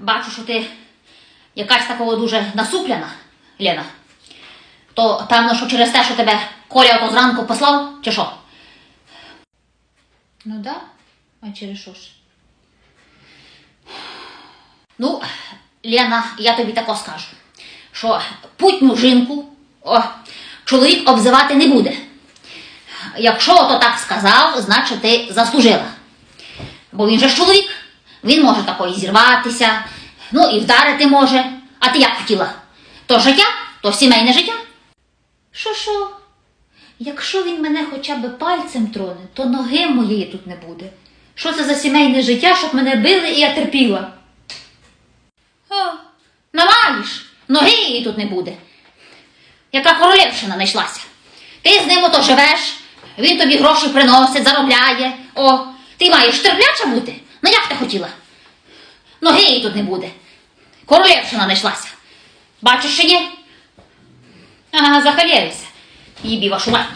бачу, що ти якась такого дуже насупляна, Лена. То певно, що через те, що тебе Коля ото зранку послав, чи що? Ну да, а через що ж? Ну, Лена, я тобі тако скажу, що путню жінку о, чоловік обзивати не буде. Якщо ото так сказав, значить ти заслужила. Бо він же ж чоловік, він може такої зірватися, ну і вдарити може. А ти як хотіла? То життя, то сімейне життя. Що що? Якщо він мене хоча б пальцем троне, то ноги моєї тут не буде. Що це за сімейне життя, щоб мене били і я терпіла? О, намаєш, ноги її тут не буде. Яка королевщина знайшлася. Ти з ним ото живеш, він тобі гроші приносить, заробляє. О, ти маєш терпляча бути? Ну як ти хотіла? Ноги її тут не буде. Королевщина знайшлася. Бачиш, що є? Ага, захаляюся. Їбі вашу мать.